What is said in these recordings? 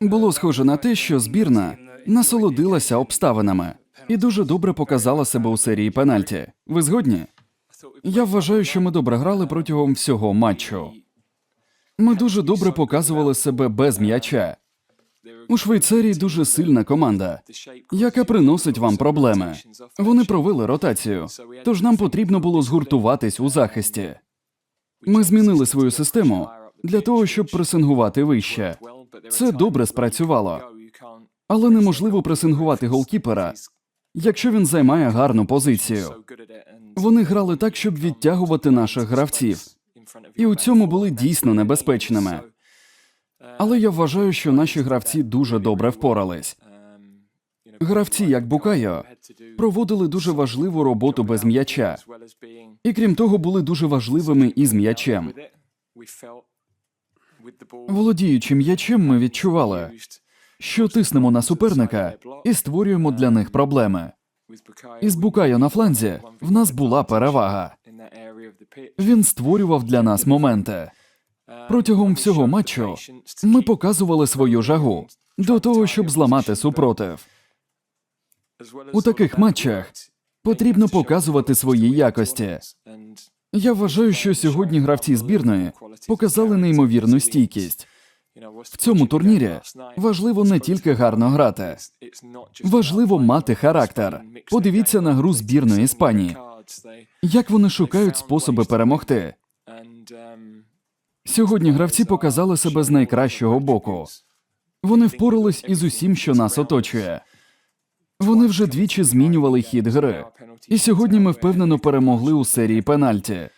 Було схоже на те, що збірна насолодилася обставинами і дуже добре показала себе у серії пенальті. Ви згодні? Я вважаю, що ми добре грали протягом всього матчу. Ми дуже добре показували себе без м'яча. У Швейцарії дуже сильна команда, яка приносить вам проблеми. Вони провели ротацію, тож нам потрібно було згуртуватись у захисті. Ми змінили свою систему для того, щоб пресингувати вище. Це добре спрацювало, але неможливо пресингувати голкіпера, якщо він займає гарну позицію. Вони грали так, щоб відтягувати наших гравців, і у цьому були дійсно небезпечними. Але я вважаю, що наші гравці дуже добре впорались. Гравці, як Букайо, проводили дуже важливу роботу без м'яча, і крім того, були дуже важливими із м'ячем. Володіючи м'ячем, ми відчували, що тиснемо на суперника і створюємо для них проблеми. Із Букайо на фланзі в нас була перевага. Він створював для нас моменти. Протягом всього матчу ми показували свою жагу до того, щоб зламати супротив. У таких матчах потрібно показувати свої якості. Я вважаю, що сьогодні гравці збірної показали неймовірну стійкість. В цьому турнірі важливо не тільки гарно грати, важливо мати характер. Подивіться на гру збірної Іспанії. Як вони шукають способи перемогти. Сьогодні гравці показали себе з найкращого боку. Вони впорались із усім, що нас оточує. Вони вже двічі змінювали хід гри. І сьогодні ми впевнено перемогли у серії пенальті.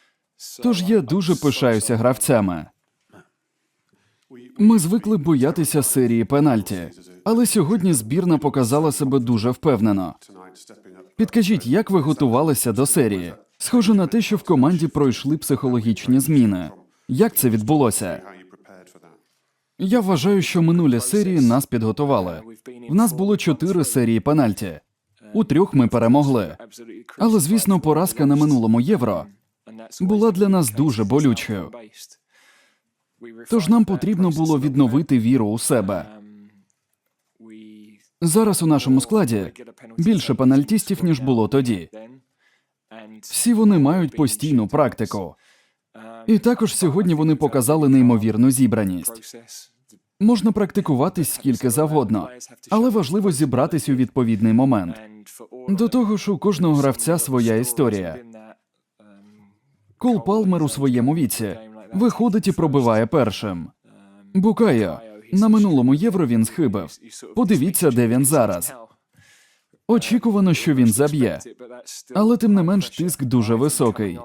Тож я дуже пишаюся гравцями. Ми звикли боятися серії пенальті, але сьогодні збірна показала себе дуже впевнено. Підкажіть, як ви готувалися до серії? Схоже на те, що в команді пройшли психологічні зміни. Як це відбулося? Я вважаю, що минулі серії нас підготували. В нас було чотири серії пенальті. У трьох ми перемогли. Але, звісно, поразка на минулому євро була для нас дуже болючою. Тож нам потрібно було відновити віру у себе. Зараз у нашому складі більше пенальтістів, ніж було тоді. Всі вони мають постійну практику. І також сьогодні вони показали неймовірну зібраність. Можна практикуватись скільки завгодно, але важливо зібратись у відповідний момент. До того ж, у кожного гравця своя історія. Кол Палмер у своєму віці виходить і пробиває першим. Букайо на минулому євро він схибив. Подивіться, де він зараз. Очікувано, що він заб'є, але тим не менш тиск дуже високий.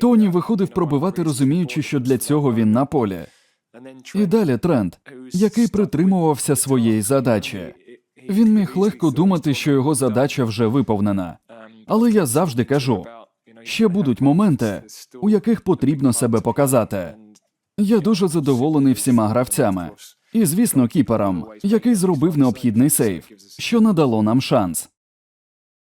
Тоні виходив пробивати, розуміючи, що для цього він на полі. І далі тренд, який притримувався своєї задачі. Він міг легко думати, що його задача вже виповнена. Але я завжди кажу: ще будуть моменти, у яких потрібно себе показати. Я дуже задоволений всіма гравцями, і, звісно, кіпером, який зробив необхідний сейв, що надало нам шанс.